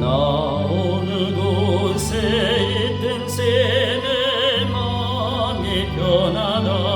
나 어느 곳에 있든 새내 마음이 변하다.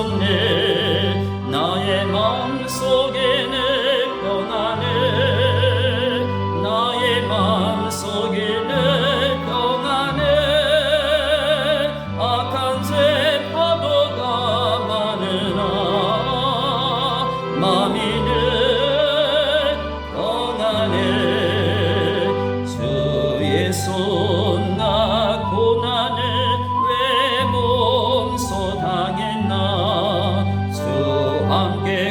없네. 나의 마음속에는 평안해. 나의 마음속에는 평안해. 악한 죄 파도가 많으나. 마음이 I'm anche